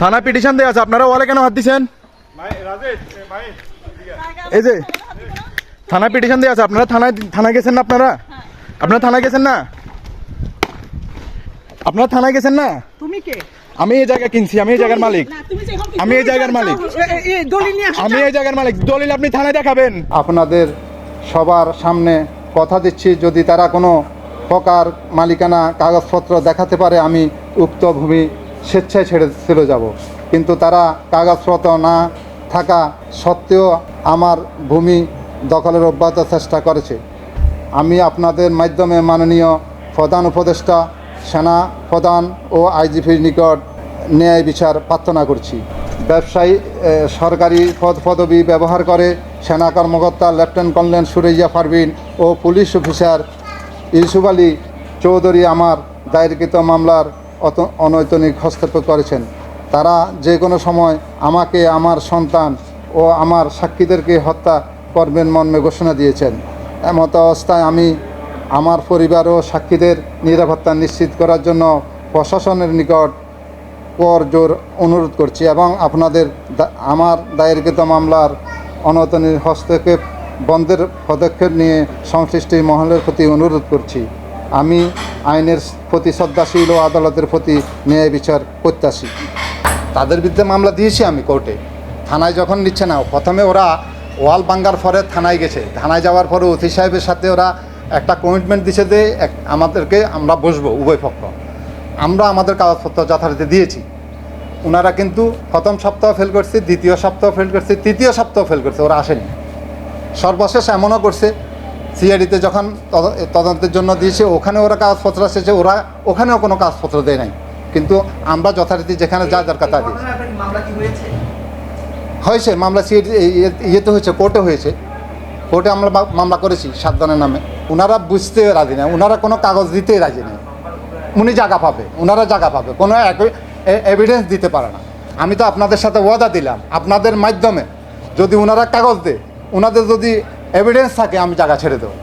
থানা পিটিশন দেওয়া আছে আপনারা ওয়ালে কেন হাত দিছেন? এই যে থানা পিটিশন দেওয়া আছে আপনারা থানায় থানায় গেছেন না আপনারা? আপনারা থানায় গেছেন না? আপনারা থানায় গেছেন না? তুমি কে? আমি এই জায়গা কিনছি আমি এই জায়গার মালিক। না তুমি যে এখন আমি এই জায়গার মালিক। এই দলিল নিয়ে আসো আমি এই জায়গার মালিক। দলিল আপনি থানায় দেখাবেন। আপনাদের সবার সামনে কথা দিচ্ছি যদি তারা কোনো প্রকার মালিকানা কাগজপত্র দেখাতে পারে আমি উক্ত ভূমি স্বেচ্ছায় ছেড়ে চলে যাব। কিন্তু তারা কাগজপত্র না থাকা সত্ত্বেও আমার ভূমি দখলের অব্যাহত চেষ্টা করেছে। আমি আপনাদের মাধ্যমে মাননীয় প্রধান উপদেষ্টা, সেনা প্রধান ও আইজিপির নিকট ন্যায় বিচার প্রার্থনা করছি। ব্যবসায়ী সরকারি পদ পদবি ব্যবহার করে সেনা কর্মকর্তা লেফটেন্যান্ট কর্নেল সুরেইয়া পারভিন ও পুলিশ অফিসার ইউসুফ আলী চৌধুরী আমার দায়েরকৃত মামলার অনৈতনিক হস্তক্ষেপ করেছেন। তারা যে কোনো সময় আমাকে, আমার সন্তান ও আমার সাক্ষীদেরকে হত্যা করবেন মর্মে ঘোষণা দিয়েছেন। এমত অবস্থায় আমি আমার পরিবার ও সাক্ষীদের নিরাপত্তা নিশ্চিত করার জন্য প্রশাসনের নিকট কর জোর অনুরোধ করছি এবং আপনাদের আমার দায়েরকৃত মামলার অনতনীর হস্তক্ষেপ, বন্ধের পদক্ষেপ নিয়ে সংশ্লিষ্ট মহলের প্রতি অনুরোধ করছি। আমি আইনের প্রতি শ্রদ্ধাশীল ও আদালতের প্রতি ন্যায় বিচার প্রত্যাশী। তাদের বিরুদ্ধে মামলা দিয়েছি আমি কোর্টে। থানায় যখন নিচ্ছে না, প্রথমে ওরা ওয়াল বাঙ্গার পরে থানায় গেছে। থানায় যাওয়ার পরে অতি সাহেবের সাথে ওরা একটা কমিটমেন্ট দিছে যে আমাদেরকে আমরা বসবো উভয় পক্ষ। আমরা আমাদের কাগজপত্র যথারীতি দিয়েছি। ওনারা কিন্তু প্রথম সপ্তাহ ফেল করছে, দ্বিতীয় সপ্তাহ ফেল করছে, তৃতীয় সপ্তাহ ফেল করছে, ওরা আসেনি। সর্বশেষ এমনও করছে সিআইডিতে যখন তদন্তের জন্য দিয়েছে, ওখানে ওরা কাগজপত্র এসেছে, ওরা ওখানেও কোনো কাগজপত্র দেয় নাই। কিন্তু আমরা যথারীতি যেখানে যা দরকার তা দিয়েছি হয়েছে, মামলা সিআইডি ইয়েতে হয়েছে, কোর্টে হয়েছে। কোর্টে আমরা মামলা করেছি সাতজনের নামে। ওনারা বুঝতে রাজি না ওনারা কোনো কাগজ দিতেই রাজি নেই। উনি জায়গা পাবে ওনারা জায়গা পাবে। কোনো এভিডেন্স দিতে পারে না। আমি তো আপনাদের সাথে ওয়াদা দিলাম। আপনাদের মাধ্যমে যদি ওনারা কাগজ দেয় ওনাদের যদি এভিডেন্স থাকে আমি জায়গা ছেড়ে দেবো।